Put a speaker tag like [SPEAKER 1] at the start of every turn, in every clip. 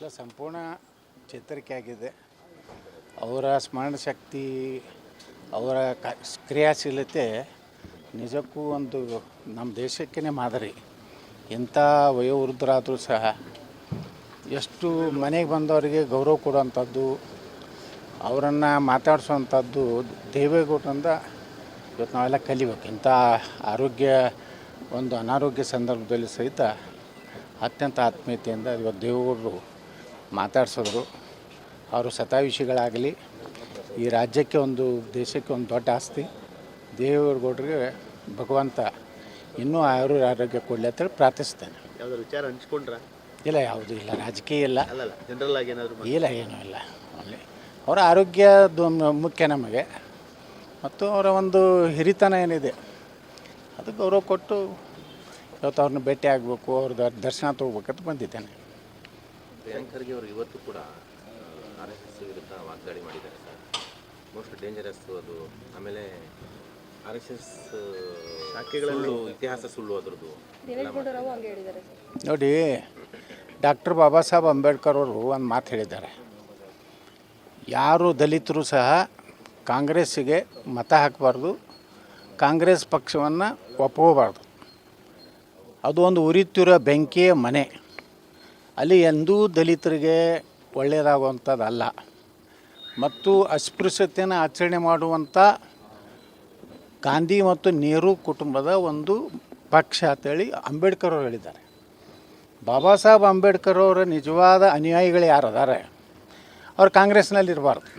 [SPEAKER 1] ಸಂಪೂರ್ಣ ಚೇತರಿಕೆ ಆಗಿದೆ. ಅವರ ಸ್ಮರಣ ಶಕ್ತಿ, ಅವರ ಕ್ರಿಯಾಶೀಲತೆ ನಿಜಕ್ಕೂ ಒಂದು ನಮ್ಮ ದೇಶಕ್ಕೇ ಮಾದರಿ. ಎಂಥ ವಯೋವೃದ್ಧರಾದರೂ ಸಹ ಎಷ್ಟು ಮನೆಗೆ ಬಂದವರಿಗೆ ಗೌರವ ಕೊಡುವಂಥದ್ದು, ಅವರನ್ನು ಮಾತಾಡಿಸುವಂಥದ್ದು ದೇವೇಗೌಡರಿಂದ ಇವತ್ತು ನಾವೆಲ್ಲ ಕಲಿಬೇಕು. ಇಂಥ ಆರೋಗ್ಯ, ಒಂದು ಅನಾರೋಗ್ಯ ಸಂದರ್ಭದಲ್ಲಿ ಸಹಿತ ಅತ್ಯಂತ ಆತ್ಮೀಯತೆಯಿಂದ ಇವತ್ತು ದೇವೇಗೌಡರು ಮಾತಾಡ್ಸಿದ್ರು ಅವರು ಶತಾಯುಷಿಗಳಾಗಲಿ ಈ ರಾಜ್ಯಕ್ಕೆ ಒಂದು ದೇಶಕ್ಕೆ ಒಂದು ದೊಡ್ಡ ಆಸ್ತಿ. ದೇವೇಗೌಡರಿಗೆ ಭಗವಂತ ಇನ್ನೂ ಆಯುರ್ ಆರೋಗ್ಯ ಕೊಡಲಿ ಅಂತೇಳಿ ಪ್ರಾರ್ಥಿಸ್ತೇನೆ
[SPEAKER 2] ಯಾವ್ದಾದ್ರು ವಿಚಾರ ಹಂಚ್ಕೊಂಡ್ರ?
[SPEAKER 1] ಇಲ್ಲ ಯಾವುದು ಇಲ್ಲ ರಾಜಕೀಯ ಇಲ್ಲ.
[SPEAKER 2] ಅಲ್ಲಲ್ಲ ಜನರಲ್ ಆಗಿ ಏನಾದ್ರು
[SPEAKER 1] ಇಲ್ಲ ಏನೂ ಇಲ್ಲ. ಅಲ್ಲಿ ಅವರ ಆರೋಗ್ಯದ ಮ- ಮುಖ್ಯ ನಮಗೆ. ಮತ್ತು ಅವರ ಒಂದು ಹಿರಿತನ ಏನಿದೆ ಅದು ಗೌರವ ಕೊಟ್ಟು ಇವತ್ತು ಅವ್ರನ್ನ ಭೇಟಿ ಆಗಬೇಕು ಅವ್ರದ್ದು ದರ್ಶನ ತೊಗೋಬೇಕಂತ ಬಂದಿದ್ದೇನೆ.
[SPEAKER 3] ಪ್ರಿಯಾಂಕ್ ಖರ್ಗೆ ಅವರು ಇವತ್ತು ಕೂಡ ಆರ್ ಎಸ್ ಎಸ್ ವಿರುದ್ಧ ವಾಗ್ದಾಳಿ ಮಾಡಿದ್ದಾರೆ ಸರ್. ಮೋಸ್ಟ್ ಡೇಂಜರಸ್ ಅದು. ಆಮೇಲೆ ಆರ್ ಎಸ್ ಎಸ್ ಶಾಖೆಗಳಲ್ಲೂ ಇತಿಹಾಸ ಸುಳ್ಳು ಅದರದ್ದು.
[SPEAKER 1] ನೋಡಿ ಡಾಕ್ಟರ್ ಬಾಬಾ ಸಾಹೇಬ್ ಅಂಬೇಡ್ಕರ್ ಅವರು ಒಂದು ಮಾತು ಹೇಳಿದ್ದಾರೆ. ಯಾರು ದಲಿತರು ಸಹ ಕಾಂಗ್ರೆಸ್ಸಿಗೆ ಮತ ಹಾಕಬಾರ್ದು ಕಾಂಗ್ರೆಸ್ ಪಕ್ಷವನ್ನು ಒಪ್ಕೋಬಾರ್ದು. ಅದು ಒಂದು ಉರಿತಿರೋ ಬೆಂಕಿಯ ಮನೆ. ಅಲ್ಲಿ ಎಂದೂ ದಲಿತರಿಗೆ ಒಳ್ಳೆಯದಾಗುವಂಥದ್ದಲ್ಲ. ಮತ್ತು ಅಸ್ಪೃಶ್ಯತೆಯನ್ನು ಆಚರಣೆ ಮಾಡುವಂಥ ಗಾಂಧಿ ಮತ್ತು ನೆಹರು ಕುಟುಂಬದ ಒಂದು ಪಕ್ಷ ಅಂತೇಳಿ ಅಂಬೇಡ್ಕರ್ ಅವರು ಹೇಳಿದ್ದಾರೆ. ಬಾಬಾ ಸಾಹೇಬ್ ಅಂಬೇಡ್ಕರ್ ಅವರ ನಿಜವಾದ ಅನುಯಾಯಿಗಳು ಯಾರು ಅದಾರೆ? ಅವ್ರು ಕಾಂಗ್ರೆಸ್ನಲ್ಲಿರಬಾರ್ದು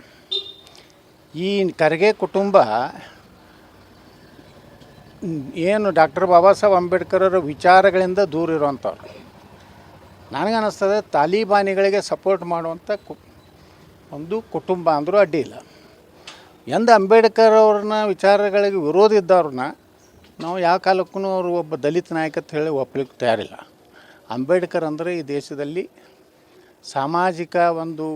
[SPEAKER 1] ಈ ಖರ್ಗೆ ಕುಟುಂಬ ಏನು ಡಾಕ್ಟರ್ ಬಾಬಾ ಸಾಹೇಬ್ ಅಂಬೇಡ್ಕರ್ ಅವರ ವಿಚಾರಗಳಿಂದ ದೂರ ಇರುವಂಥವ್ರು. ನನಗನ್ನಿಸ್ತದೆ ತಾಲಿಬಾನಿಗಳಿಗೆ ಸಪೋರ್ಟ್ ಮಾಡುವಂಥ ಕು ಒಂದು ಕುಟುಂಬ ಅಂದರೂ ಅಡ್ಡಿ ಇಲ್ಲ. ಎಂದ ಅಂಬೇಡ್ಕರ್ ಅವ್ರನ್ನ ವಿಚಾರಗಳಿಗೆ ವಿರೋಧ ಇದ್ದವ್ರನ್ನ ನಾವು ಯಾವ ಕಾಲಕ್ಕೂ ಅವರು ಒಬ್ಬ ದಲಿತ ನಾಯಕ ಅಂತ ಹೇಳಿ ಒಪ್ಪಲಿಕ್ಕೆ ತಯಾರಿಲ್ಲ. ಅಂಬೇಡ್ಕರ್ ಅಂದರೆ ಈ ದೇಶದಲ್ಲಿ ಸಾಮಾಜಿಕ ಒಂದು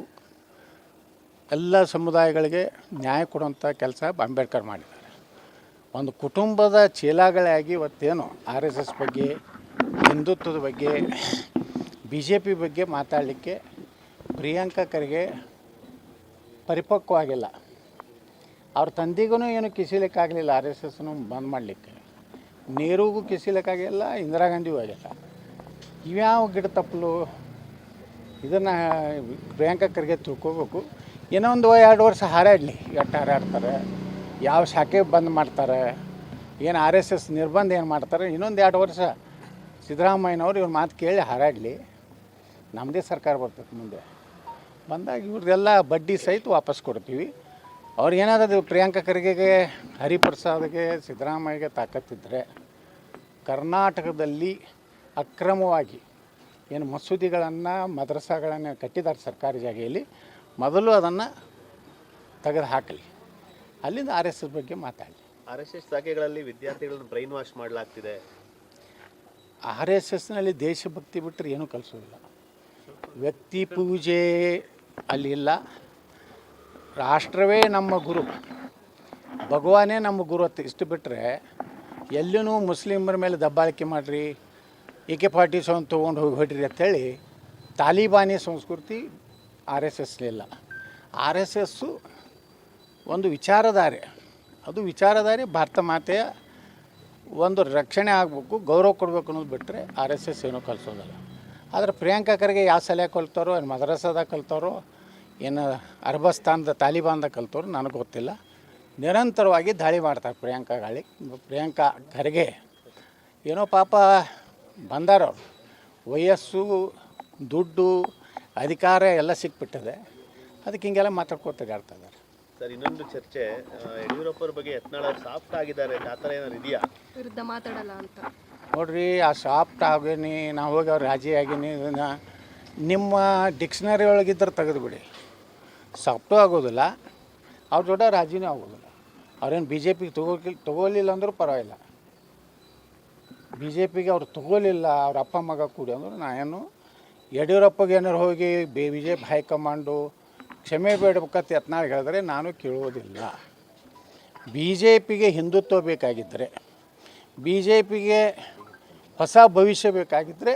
[SPEAKER 1] ಎಲ್ಲ ಸಮುದಾಯಗಳಿಗೆ ನ್ಯಾಯ ಕೊಡುವಂಥ ಕೆಲಸ ಅಂಬೇಡ್ಕರ್ ಮಾಡಿದ್ದಾರೆ. ಒಂದು ಕುಟುಂಬದ ಚೀಲಾಗಳಾಗಿ ಇವತ್ತೇನು ಆರ್ ಎಸ್ ಎಸ್ ಬಗ್ಗೆ ಹಿಂದುತ್ವದ ಬಗ್ಗೆ ಬಿ ಜೆ ಪಿ ಬಗ್ಗೆ ಮಾತಾಡಲಿಕ್ಕೆ ಪ್ರಿಯಾಂಕಾ ಖರ್ಗೆ ಪರಿಪಕ್ವವಾಗಿಲ್ಲ. ಅವ್ರ ತಂದೆಗೂ ಏನು ಕಿಸಿಲಿಕ್ಕಾಗಲಿಲ್ಲ, ಆರ್ ಎಸ್ ಎಸ್ನು ಬಂದ್ ಮಾಡಲಿಕ್ಕೆ. ನೆಹರುಗೂ ಕಿಸಿಲಿಕ್ಕಾಗಿಲ್ಲ ಇಂದಿರಾ ಗಾಂಧಿಗೂ ಆಗಿಲ್ಲ. ಇವ್ಯಾವ ಗಿಡ ತಪ್ಪಲು ಇದನ್ನು ಪ್ರಿಯಾಂಕಾ ಖರ್ಗೆ ತಿಳ್ಕೋಬೇಕು. ಏನೋ ಒಂದು ಎರಡು ವರ್ಷ ಹಾರಾಡಲಿ, ಎಷ್ಟು ಹಾರಾಡ್ತಾರೆ, ಯಾವ ಶಾಖೆ ಬಂದ್ ಮಾಡ್ತಾರೆ, ಏನು ಆರ್ ಎಸ್ ಎಸ್ ನಿರ್ಬಂಧ ಏನು ಮಾಡ್ತಾರೆ, ಇನ್ನೊಂದು ಎರಡು ವರ್ಷ ಸಿದ್ದರಾಮಯ್ಯನವ್ರು ಇವ್ರ ಮಾತು ಕೇಳಿ ಹಾರಾಡಲಿ. ನಮ್ಮದೇ ಸರ್ಕಾರ ಬರ್ತೈತೆ ಮುಂದೆ. ಬಂದಾಗ ಇವ್ರದ್ದೆಲ್ಲ ಬಡ್ಡಿ ಸಹಿತ ವಾಪಸ್ ಕೊಡ್ತೀವಿ. ಅವ್ರು ಏನಾದರೂ ಪ್ರಿಯಾಂಕಾ ಖರ್ಗೆಗೆ ಹರಿಪ್ರಸಾದ್ಗೆ ಸಿದ್ದರಾಮಯ್ಯಗೆ ತಾಕತ್ತಿದ್ದರೆ ಕರ್ನಾಟಕದಲ್ಲಿ ಅಕ್ರಮವಾಗಿ ಏನು ಮಸೂದಿಗಳನ್ನು ಮದ್ರಸಾಗಳನ್ನು ಕಟ್ಟಿದ್ದಾರೆ ಸರ್ಕಾರಿ ಜಾಗೆಯಲ್ಲಿ ಮೊದಲು ಅದನ್ನು ತೆಗೆದು ಹಾಕಲಿ ಅಲ್ಲಿಂದ ಆರ್ ಎಸ್ ಎಸ್ ಬಗ್ಗೆ ಮಾತಾಡಲಿ.
[SPEAKER 2] ಆರ್ ಎಸ್ ಎಸ್ ಶಾಖೆಗಳಲ್ಲಿ ವಿದ್ಯಾರ್ಥಿಗಳನ್ನು ಬ್ರೈನ್ ವಾಶ್ ಮಾಡಲಾಗ್ತಿದೆ.
[SPEAKER 1] ಆರ್ ಎಸ್ ಎಸ್ನಲ್ಲಿ ದೇಶಭಕ್ತಿ ಬಿಟ್ಟರೆ ಏನೂ ಕಲಿಸೋದಿಲ್ಲ. ವ್ಯಕ್ತಿ ಪೂಜೆ ಅಲ್ಲಿಲ್ಲ ರಾಷ್ಟ್ರವೇ ನಮ್ಮ ಗುರು. ಭಗವಾನೇ ನಮ್ಮ ಗುರು ಅಂತ ಇಷ್ಟು ಬಿಟ್ಟರೆ ಎಲ್ಲೂ ಮುಸ್ಲಿಮರ ಮೇಲೆ ದಬ್ಬಾಳಿಕೆ ಮಾಡಿರಿ, ಎ ಕೆ ಫಾರ್ಟಿ ಸೆವೆನ್ ತೊಗೊಂಡು ಹೋಗಿ ಹೊಡ್ರಿ ಅಂತೇಳಿ ತಾಲಿಬಾನಿ ಸಂಸ್ಕೃತಿ ಆರ್ ಎಸ್ ಎಸ್ಲಿಲ್ಲ ಆರ್ ಎಸ್ ಎಸ್ಸು ಒಂದು ವಿಚಾರಧಾರೆ. ಅದು ವಿಚಾರಧಾರೆ ಭಾರತ ಮಾತೆಯ ಒಂದು ರಕ್ಷಣೆ ಆಗಬೇಕು, ಗೌರವ ಕೊಡಬೇಕು ಅನ್ನೋದು ಬಿಟ್ಟರೆ ಆರ್ ಎಸ್ ಎಸ್ ಏನೂ ಕಲಿಸೋದಲ್ಲ. ಆದರೆ ಪ್ರಿಯಾಂಕಾ ಖರ್ಗೆ ಯಾವ ಸಲಹೆ ಕಲ್ತಾರೋ ಏನು ಮದ್ರಾಸದಾಗ ಕಲ್ತವ್ರು ಏನು ಅರಬಸ್ತಾನದ ತಾಲಿಬಾನ್ದಾಗ ಕಲ್ತವ್ರು ನನಗೆ ಗೊತ್ತಿಲ್ಲ. ನಿರಂತರವಾಗಿ ದಾಳಿ ಮಾಡ್ತಾರೆ ಪ್ರಿಯಾಂಕಾ ಗಾಳಿ ಪ್ರಿಯಾಂಕಾ ಖರ್ಗೆ. ಏನೋ ಪಾಪ ಬಂದಾರವ್ರು ವಯಸ್ಸು ದುಡ್ಡು ಅಧಿಕಾರ ಎಲ್ಲ ಸಿಕ್ಬಿಟ್ಟಿದೆ. ಅದಕ್ಕೆ ಹಿಂಗೆಲ್ಲ ಮಾತಾಡ್ಕೊತ ಇದ್ದಾರೆ
[SPEAKER 2] ಸರ್ ಇನ್ನೊಂದು ಚರ್ಚೆ ಯಡಿಯೂರಪ್ಪರ ಬಗ್ಗೆ ಯತ್ನಾಳ್ ಸಾಫ್ಟ್ ಆಗಿದ್ದಾರೆ ಆ ಥರ ಏನಾದ್ರು ಇದೆಯಾ?
[SPEAKER 4] ವಿರುದ್ಧ ಮಾತಾಡಲ್ಲ ಅಂತ.
[SPEAKER 1] ನೋಡ್ರಿ, ಆ ಸಾಫ್ಟ್ ಆಗೇನಿ ನಾವು ಹೋಗಿ ಅವ್ರು ರಾಜಿ ಆಗೀನಿ, ಇದನ್ನ ನಿಮ್ಮ ಡಿಕ್ಷ್ನರಿ ಒಳಗಿದ್ರೆ ತೆಗೆದುಬಿಡಿ ಸಾಫ್ಟು ಆಗೋದಿಲ್ಲ, ಅವ್ರ ಜೋಡ ರಾಜಿನೂ ಆಗೋದಿಲ್ಲ. ಅವ್ರೇನು ಬಿ ಜೆ ಪಿಗೆ ತಗೋಕಿ ತಗೋಲಿಲ್ಲ ಅಂದರೂ ಪರವಾಗಿಲ್ಲ. ಬಿ ಜೆ ಪಿಗೆ ಅವ್ರು ತಗೋಲಿಲ್ಲ, ಅವ್ರ ಅಪ್ಪ ಮಗ ಕೂಡಿ ಅಂದ್ರೆ ನಾನೇನು ಯಡಿಯೂರಪ್ಪಗೆ ಏನಾರು ಹೋಗಿ B B J P high command ಕ್ಷಮೆ ಬೇಡಬೇಕಂತ ಯತ್ನಾಳ್ ಹೇಳಿದ್ರೆ ನಾನು ಕೇಳುವುದಿಲ್ಲ. ಬಿ ಜೆ ಪಿಗೆ ಹಿಂದುತ್ವ ಬೇಕಾಗಿದ್ದರೆ ಬಿ ಜೆ ಪಿಗೆ ಹೊಸ ಭವಿಷ್ಯ ಬೇಕಾಗಿದ್ದರೆ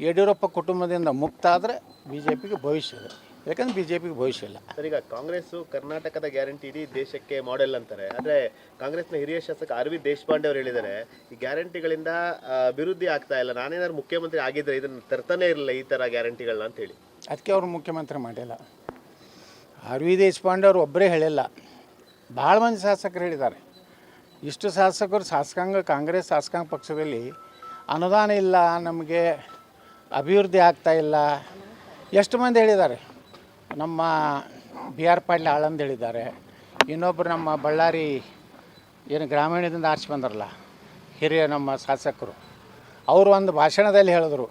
[SPEAKER 1] ಯಡಿಯೂರಪ್ಪ ಕುಟುಂಬದಿಂದ ಮುಕ್ತ ಆದರೆ ಬಿ ಜೆ ಪಿಗೆ ಭವಿಷ್ಯ ಇದೆ ಯಾಕಂದ್ರೆ ಬಿ ಜೆ ಪಿಗೆ ಭವಿಷ್ಯ ಇಲ್ಲ.
[SPEAKER 2] ಸರ್ ಈಗ ಕಾಂಗ್ರೆಸ್ ಕರ್ನಾಟಕದ ಗ್ಯಾರಂಟಿ ಇಡೀ ದೇಶಕ್ಕೆ ಮಾಡೆಲ್ ಅಂತಾರೆ. ಆದ್ರೆ ಕಾಂಗ್ರೆಸ್ನ ಹಿರಿಯ ಶಾಸಕ ಆರ್ ವಿ ದೇಶಪಾಂಡೆ ಅವರು ಹೇಳಿದ್ದಾರೆ ಈ ಗ್ಯಾರಂಟಿಗಳಿಂದ ಅಭಿವೃದ್ಧಿ ಆಗ್ತಾ ಇಲ್ಲ. ನಾನೇನಾದ್ರು ಮುಖ್ಯಮಂತ್ರಿ ಆಗಿದ್ರೆ ಇದನ್ನು ತರ್ತಾನೆ ಇರಲಿಲ್ಲ ಈ ತರ ಗ್ಯಾರಂಟಿಗಳನ್ನ ಅಂತ ಹೇಳಿ.
[SPEAKER 1] ಅದಕ್ಕೆ ಅವರು ಮುಖ್ಯಮಂತ್ರಿ ಮಾಡಿಲ್ಲ. ಆರ್ ವಿ ದೇಶಪಾಂಡೆ ಅವರು ಒಬ್ಬರೇ ಹೇಳಿಲ್ಲ. ಭಾಳ ಮಂದಿ ಶಾಸಕರು ಹೇಳಿದ್ದಾರೆ. ಇಷ್ಟು ಶಾಸಕರು ಶಾಸಕಾಂಗ ಕಾಂಗ್ರೆಸ್ ಶಾಸಕಾಂಗ ಪಕ್ಷದಲ್ಲಿ ಅನುದಾನ ಇಲ್ಲ ನಮಗೆ ಅಭಿವೃದ್ಧಿ ಆಗ್ತಾ ಇಲ್ಲ. ಎಷ್ಟು ಮಂದಿ ಹೇಳಿದ್ದಾರೆ? ನಮ್ಮ ಬಿ ಆರ್ ಪಾಟೀಲ್ ಆಳಂದ್ ಹೇಳಿದ್ದಾರೆ. ಇನ್ನೊಬ್ಬರು ನಮ್ಮ ಬಳ್ಳಾರಿ ಏನು ಗ್ರಾಮೀಣದಿಂದ ಆರಿಸಿ ಬಂದ್ರಲ್ಲ ಹಿರಿಯ ನಮ್ಮ ಶಾಸಕರು. ಅವರು ಒಂದು ಭಾಷಣದಲ್ಲಿ ಹೇಳಿದ್ರು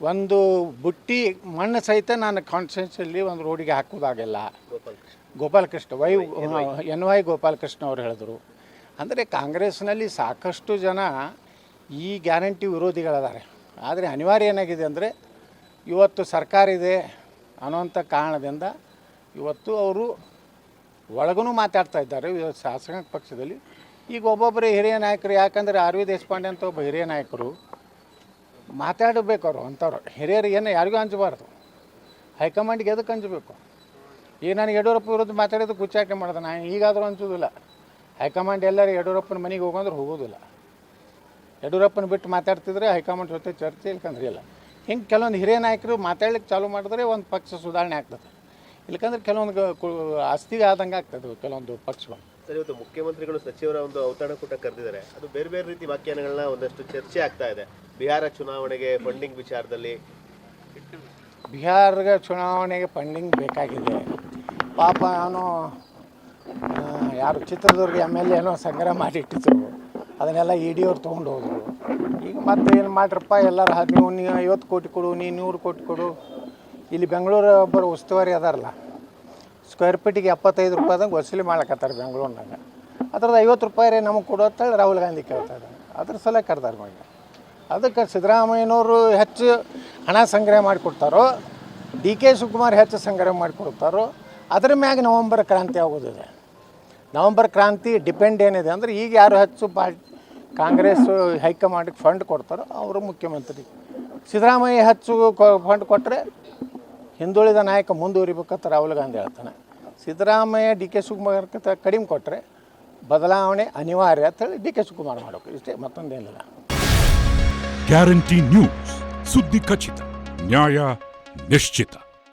[SPEAKER 1] ಒಂದು ಬುಟ್ಟಿ ಮಣ್ಣು ಸಹಿತ ನಾನು ಕಾನ್ಸ್ಟಿಟ್ಯೂನ್ಸಿಯಲ್ಲಿ ಒಂದು ರೋಡಿಗೆ ಹಾಕೋದಾಗಿಲ್ಲ Gopalakrishna Y. N Y Gopalakrishna ಅವರು ಹೇಳಿದರು. ಅಂದರೆ ಕಾಂಗ್ರೆಸ್ನಲ್ಲಿ ಸಾಕಷ್ಟು ಜನ ಈ ಗ್ಯಾರಂಟಿ ವಿರೋಧಿಗಳಿದ್ದಾರೆ ಆದರೆ ಅನಿವಾರ್ಯ ಏನಾಗಿದೆ ಅಂದರೆ, ಇವತ್ತು ಸರ್ಕಾರ ಇದೆ ಅನ್ನೋಂಥ ಕಾರಣದಿಂದ ಇವತ್ತು ಅವರು ಒಳಗೂ ಮಾತಾಡ್ತಾ ಇದ್ದಾರೆ. ಶಾಸಕಾಂಗ ಶಾಸಕ ಪಕ್ಷದಲ್ಲಿ ಈಗ ಒಬ್ಬೊಬ್ಬರೇ ಹಿರಿಯ ನಾಯಕರು, ಯಾಕಂದರೆ ಆರ್ ವಿ ದೇಶಪಾಂಡೆ ಅಂತ ಒಬ್ಬ ಹಿರಿಯ ನಾಯಕರು ಮಾತಾಡಬೇಕು ಅವರು ಅಂಥವ್ರು. ಹಿರಿಯರು ಏನು ಯಾರಿಗೂ ಹಂಚಬಾರ್ದು ಹೈಕಮಾಂಡ್ಗೆ ಎದಕ್ಕೆ ಹಂಚಬೇಕು ಈಗ ನಾನು ಯಡಿಯೂರಪ್ಪ ವಿರುದ್ಧ ಮಾತಾಡಿದ್ದು ಕುಚ್ಚಾಕೆ ಮಾಡಿದೆ. ನಾನು ಈಗಾದರೂ ಹಂಚೋದಿಲ್ಲ ಹೈಕಮಾಂಡ್ ಎಲ್ಲರೂ ಯಡಿಯೂರಪ್ಪನ ಮನೆಗೆ ಹೋಗಂದ್ರೆ ಹೋಗೋದಿಲ್ಲ. ಯಡಿಯೂರಪ್ಪನ ಬಿಟ್ಟು ಮಾತಾಡ್ತಿದ್ರೆ ಹೈಕಮಾಂಡ್ ಜೊತೆ ಚರ್ಚೆ ಇಲ್ಕಂದ್ರೆ ಇಲ್ಲ. ಹಿಂಗೆ ಕೆಲವೊಂದು ಹಿರಿಯ ನಾಯಕರು ಮಾತಾಡ್ಲಿಕ್ಕೆ ಚಾಲೂ ಮಾಡಿದ್ರೆ ಒಂದು ಪಕ್ಷ ಸುಧಾರಣೆ ಆಗ್ತದೆ. ಇಲ್ಕಂದ್ರೆ ಕೆಲವೊಂದು ಆಸ್ತಿಗೆ ಆದಂಗೆ ಆಗ್ತದೆ ಕೆಲವೊಂದು ಪಕ್ಷಗಳು.
[SPEAKER 2] ಸರ್ ಇವತ್ತು ಮುಖ್ಯಮಂತ್ರಿಗಳು ಸಚಿವರ ಒಂದು ಔತಣಕೂಟ ಕರೆದಿದ್ದಾರೆ. ಅದು ಬೇರೆ ಬೇರೆ ರೀತಿ ವ್ಯಾಖ್ಯಾನಗಳನ್ನ ಒಂದಷ್ಟು ಚರ್ಚೆ ಆಗ್ತಾ ಇದೆ. ಬಿಹಾರ ಚುನಾವಣೆಗೆ ಫಂಡಿಂಗ್ ವಿಚಾರದಲ್ಲಿ.
[SPEAKER 1] ಬಿಹಾರದ ಚುನಾವಣೆಗೆ ಫಂಡಿಂಗ್ ಬೇಕಾಗಿದೆ. ಪಾಪ ನಾನು ಯಾರು ಚಿತ್ರದುರ್ಗ ಎಂ ಎಲ್ ಏನೋ ಸಂಗ್ರಹ ಮಾಡಿಟ್ಟಿದ್ರು. ಅದನ್ನೆಲ್ಲ ಇ ಡಿ ಅವ್ರು ತೊಗೊಂಡು ಹೋದರು ಈಗ ಮತ್ತೆ ಏನು ಮಾಡ್ರಪ್ಪ, ಎಲ್ಲರೂ ನೀವು ನೀವು ಐವತ್ತು ಕೋಟಿ ಕೊಡು, ನೀ ನೂರು ಕೋಟಿ ಕೊಡು. ಇಲ್ಲಿ ಬೆಂಗಳೂರು ಒಬ್ಬರು ಉಸ್ತುವಾರಿ ಅದಾರಲ್ಲ ಸ್ಕ್ವೇರ್ ಫೀಟಿಗೆ ಎಪ್ಪತ್ತೈದು ರೂಪಾಯಿದಂಗೆ ವಸೂಲಿ ಮಾಡ್ಲಕತ್ತಾರೆ ಬೆಂಗಳೂರಿನಾಗ. ಅದ್ರದ್ದು ಐವತ್ತು ರೂಪಾಯಿ ರೀ ನಮಗೆ ಕೊಡು ಅಂತೇಳಿ ರಾಹುಲ್ ಗಾಂಧಿ ಕೇಳ್ತಾರೆ ಅದ್ರ ಸಲ ಕರ್ದಾರ ಮಾಡಿ ಅದಕ್ಕೆ ಸಿದ್ದರಾಮಯ್ಯನವರು ಹೆಚ್ಚು ಹಣ ಸಂಗ್ರಹ ಮಾಡಿಕೊಡ್ತಾರೋ, ಡಿ ಕೆ ಶಿವಕುಮಾರ್ ಹೆಚ್ಚು ಸಂಗ್ರಹ ಮಾಡಿಕೊಡ್ತಾರೋ, ಅದ್ರ ಮ್ಯಾಗ ನವಂಬರ್ ಕ್ರಾಂತಿ ಆಗೋದಿದೆ. ನವಂಬರ್ ಕ್ರಾಂತಿ ಡಿಪೆಂಡ್ ಏನಿದೆ ಅಂದರೆ ಈಗ ಯಾರು ಹೆಚ್ಚು ಪಾ ಕಾಂಗ್ರೆಸ್, ಹೈಕಮಾಂಡಿಗೆ ಫಂಡ್ ಕೊಡ್ತಾರೋ ಅವರು ಮುಖ್ಯಮಂತ್ರಿ. ಸಿದ್ದರಾಮಯ್ಯ ಹೆಚ್ಚು ಫಂಡ್ ಕೊಟ್ಟರೆ ಹಿಂದುಳಿದ ನಾಯಕ ಮುಂದುವರಿಬೇಕಂತ ರಾಹುಲ್ ಗಾಂಧಿ ಹೇಳ್ತಾನೆ. ಸಿದ್ದರಾಮಯ್ಯ, ಡಿ ಕೆ ಶಿವಕುಮಾರ್ಕಿಂತ ಕಡಿಮೆ ಕೊಟ್ಟರೆ ಬದಲಾವಣೆ ಅನಿವಾರ್ಯ ಅಂತೇಳಿ ಡಿ ಕೆ ಶಿವಕುಮಾರ್ ಮಾಡಬೇಕು ಇಷ್ಟೇ, ಮತ್ತೊಂದೇನಿಲ್ಲ.
[SPEAKER 5] ಗ್ಯಾರಂಟಿ ನ್ಯೂಸ್ ಸುದ್ದಿ ಖಚಿತ, ನ್ಯಾಯ ನಿಶ್ಚಿತ.